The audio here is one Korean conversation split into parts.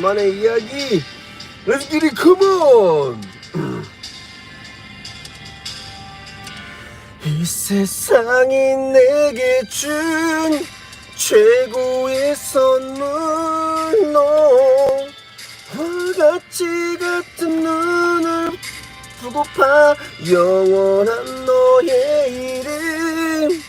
만의 이야기. Come on! 이 세상이 내게 준 최고의 선물 너와 같이 같은 눈을 두고파 영원한 너의 이름.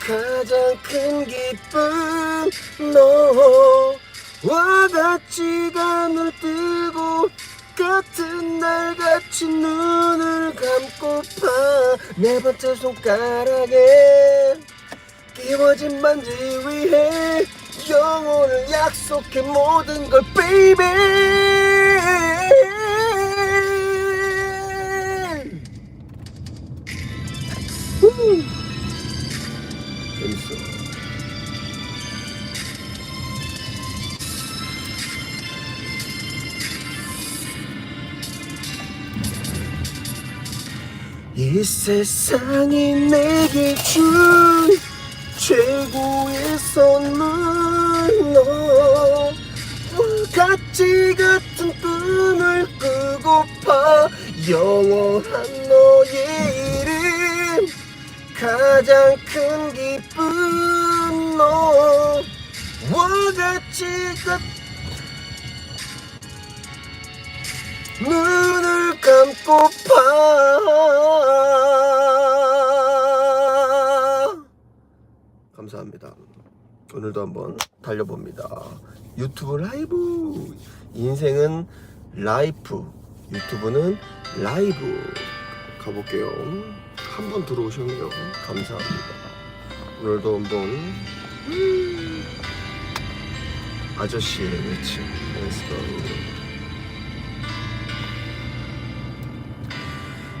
가장 큰 기쁨 너 와 같이 밤을 뜨고 같은 날 같이 눈을 감고파. 네 번째 손가락에 끼워진 반지 위에 영혼을 약속해 모든 걸 baby. 후. 재밌어 이 세상이 내게 준 최고의 선물 너와 같이 같은 꿈을 꾸고파 영원한 너의 이름 가장 큰 기쁨 너와 같이 같 눈을 감고파 오늘도 한번 달려봅니다. 유튜브 라이브. 인생은 라이프. 유튜브는 라이브. 가볼게요. 한분 들어오셨네요. 감사합니다. 오늘도 한번 음, 아저씨의 외침 렛츠고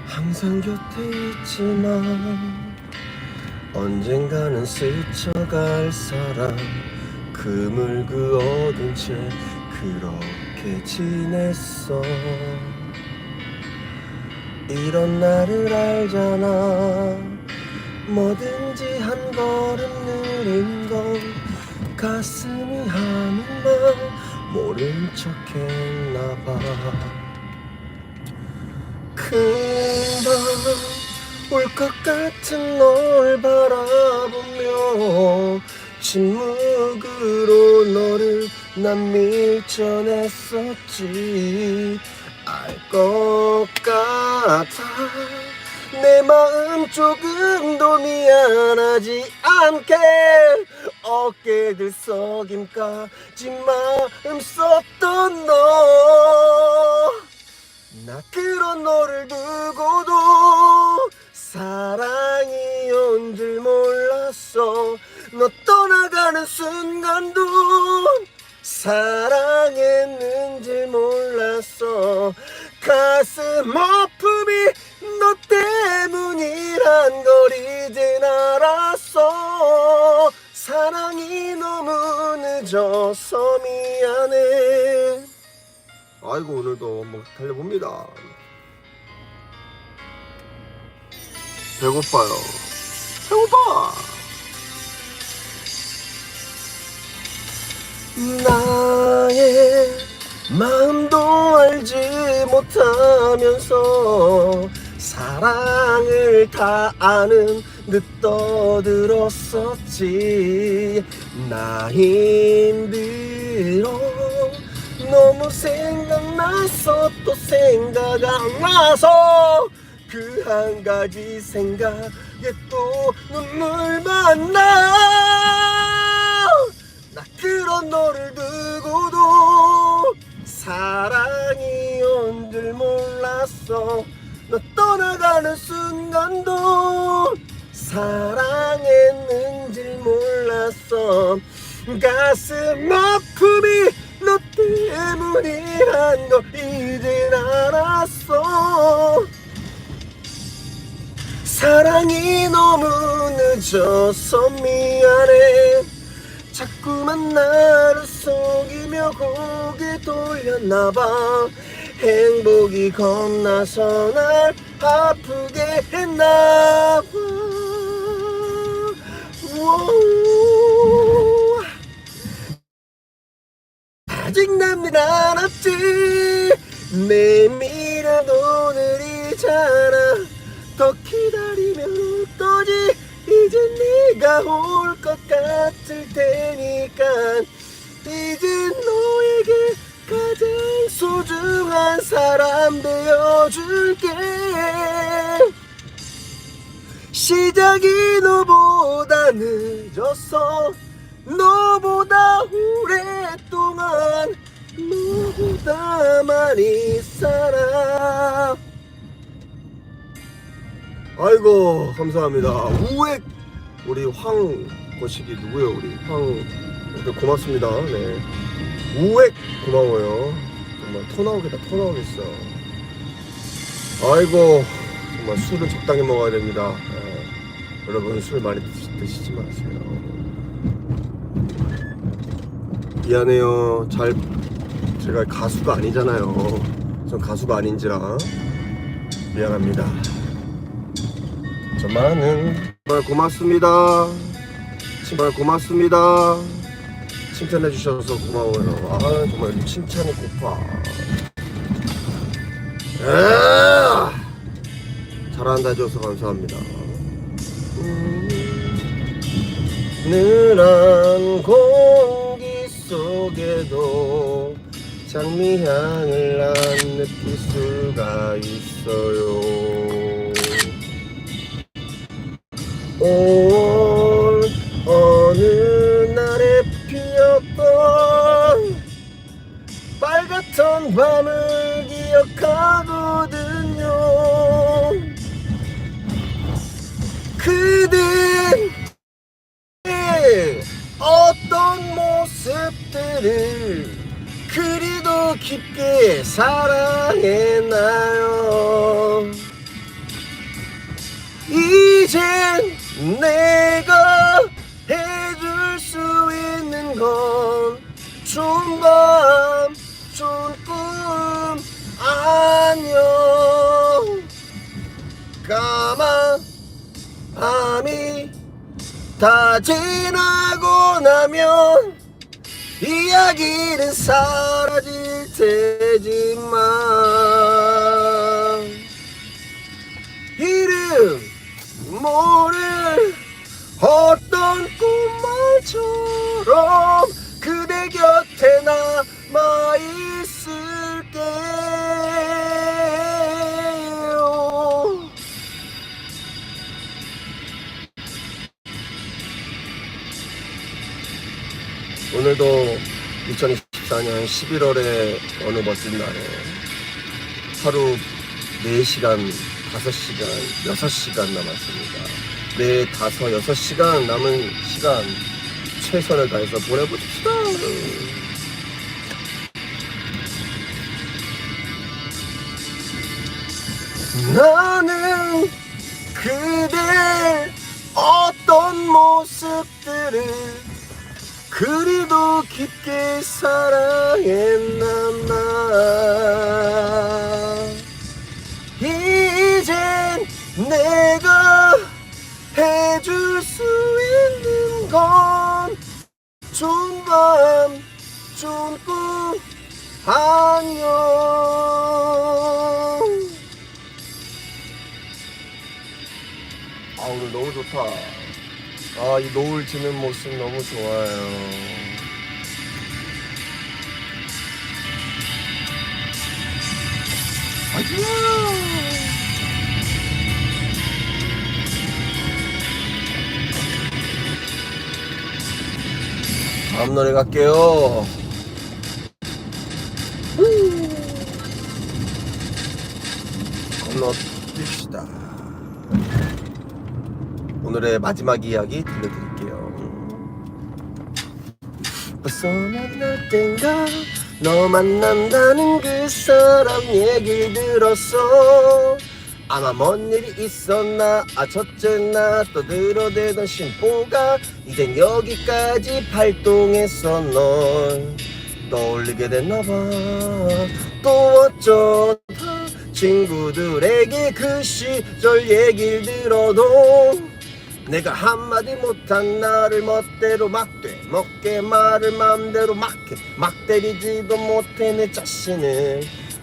항상 곁에 있지만 언젠가는 스쳐갈 사람. 금을 그 얻은 채 그렇게 지냈어. 이런 나를 알잖아. 뭐든지 한 걸음 느린 건 가슴이 하는만 모른 척 했나 봐 올것 같은 널 바라보며 침묵으로 너를 난 밀쳐냈었지. 알 것 같아. 내 마음 조금도 미안하지 않게 어깨들 석임까지 마음 썼던 너. 나 그런 너를 두고도 사랑이 온 줄 몰랐어. 너 떠나가는 순간도 사랑했는 줄 몰랐어. 가슴 아픔이 너 때문이란 걸 이젠 알았어. 사랑이 너무 늦어서 미안해. 아이고 오늘도 한번 달려봅니다 배고파요. 배고파! 나의 마음도 알지 못하면서 사랑을 다 아는 듯 떠들었었지. 나 힘들어 너무 생각나서 또 생각 안 나서 그 한 가지 생각에 또 눈물만 나. 나 그런 너를 두고도 사랑이 온 줄 몰랐어. 너 떠나가는 순간도 사랑했는 줄 몰랐어. 가슴 아픔이 너 때문이란 걸 이젠 알았어 사랑이 너무 늦어서 미안해. 자꾸만 나를 속이며 고개 돌렸나봐. 행복이 겁나서 날 아프게 했나봐. 아직 난일 않았지? 내일이란 오늘이잖아 더 기다리면 어떠지? 이제 네가 올 것 같을 테니까. 이제 너에게 가장 소중한 사람 되어줄게. 시작이 너보다 늦었어. 너보다 오랫동안 너보다 많이 살아 아이고 감사합니다. 우액 우리 황 거시기 누구요 우리? 황 네, 고맙습니다. 네. 우액 고마워요. 정말 토 나오겠다 토 나오겠어. 아이고 정말 술은 적당히 먹어야 됩니다. 예. 여러분 술 많이 드시, 드시 지 마세요. 미안해요. 잘 제가 가수가 아니잖아요. 전 가수가 아닌지라 미안합니다 저만은 정말 고맙습니다. 정말 고맙습니다. 칭찬해 주셔서 고마워요. 아 정말 칭찬이 고파. 아, 잘한다 해줘서 감사합니다. 음, 느한 공기 속에도 장미향을 난 느낄 수가 있어요 올 어느 날에 피었던 빨갛던 밤을 기억하거든요. 그댄 어떤 모습들을 그리도 깊게 사랑했나요? 이젠 내가 해줄 수 있는 건 좋은 밤 좋은 꿈 안녕 까만 밤이 다 지나고 나면 이야기는 사라질 테지만 11월의 어느 멋진 날에 하루 4시간, 5시간, 6시간 남았습니다. 네, 5, 6시간 남은 시간 최선을 다해서 보내봅시다. 나는 그대 어떤 모습들을 그리도 깊게 사랑했나 나 이젠 내가 해줄 수 있는 건 좋은 밤 좋은 꿈 안녕 아 오늘 너무 좋다 아, 이 노을 지는 모습 너무 좋아요. 다음 노래 갈게요. 건너뛰시다. 오늘의 마지막 이야기 들려드릴게요. 어서 만날 땐가? 너 만난다는 그 사람 얘기 들었어. 아마 뭔 일이 있었나? 아 첫째 나 떠들어대던 심보가 이젠 여기까지 발동했어 널 떠올리게 됐나봐. 또 어쩌다 친구들에게 그 시절 얘기를 들어도 내가 한마디 못한 나를 멋대로 막대 먹게 말을 맘대로 막해 막 때리지도 못해 내 자신을.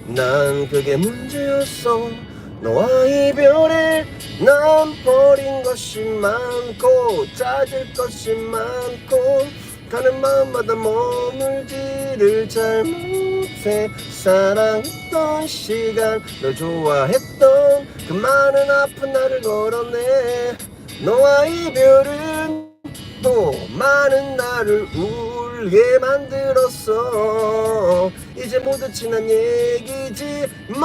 난 그게 문제였어. 너와 이별에 난 버린 것이 많고 찾을 것이 많고 가는 마음마다 머물지를 잘 못해 사랑했던 시간 널 좋아했던 그 많은 아픈 나를 걸어내 너와 이별은 또 많은 나를 울게 만들었어. 이제 모두 지난 얘기지만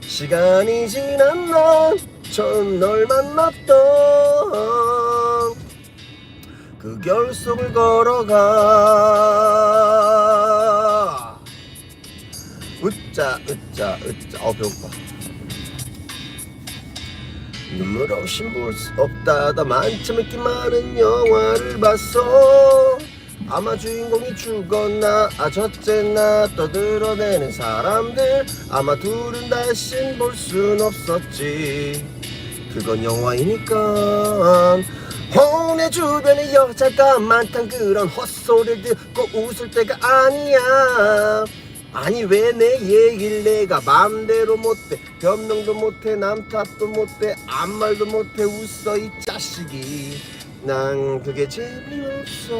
시간이 지난 난 처음 널 만났던 그 결속을 걸어가. 웃자 웃자 웃자. 어 배고파 눈물 없이 볼 수 없다다 만점 있기 많은 영화를 봤어. 아마 주인공이 죽었나? 아저째나 떠들어대는 사람들. 아마 둘은 다신 볼 순 없었지. 그건 영화이니까. 어, 내 주변에 여자가 많단 그런 헛소리를 듣고 웃을 때가 아니야 아니 왜 내 얘기를 내가 맘대로 못해 변명도 못해 남 탓도 못해 아무 말도 못해 웃어 이 자식이. 난 그게 재미없어.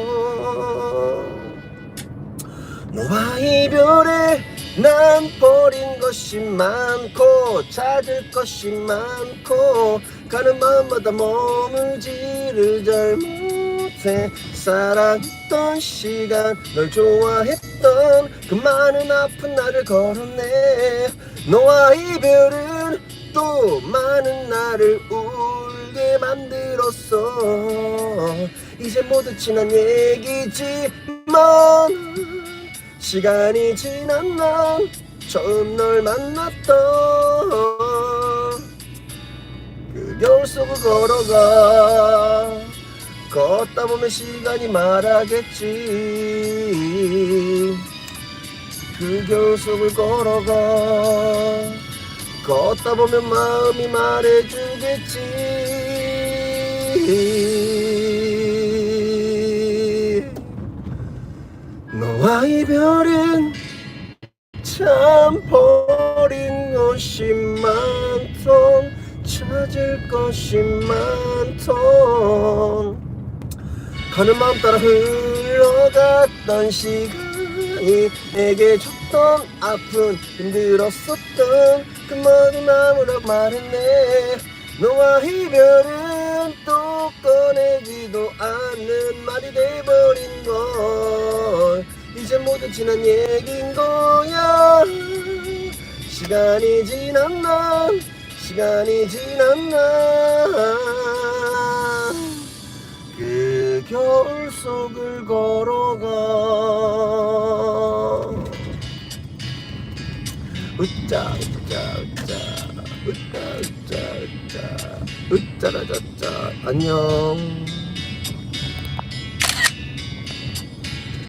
너와 이별에 난 버린 것이 많고 찾을 것이 많고 가는 마음마다 머물지를 잘 못해 사랑했던 시간 널 좋아했던 그 많은 아픈 나를 걸어내 너와 이별은 또 많은 나를 울게 만들었어. 이제 모두 지난 얘기지만 시간이 지난 난 처음 널 만났던 그 겨울 속을 걸어가 걷다 보면 시간이 말하겠지. 그 겨울 속을 걸어가 걷다 보면 마음이 말해주겠지. 너와 이별은 참 버린 것이 많던 찾을 것이 많던 가는 마음 따라 흘러갔던 시간이 내게 줬던 아픈 힘들었었던 그 모든 마음으로 말했네. 너와 이별은 또 꺼내지도 않는 말이 돼버린 걸. 이제 모두 지난 얘긴 거야. 시간이 난 시간이 지난 난그 겨울 속을 걸어가. 웃자 웃자 웃자. 웃자 웃자 웃자. 웃자라자자. 안녕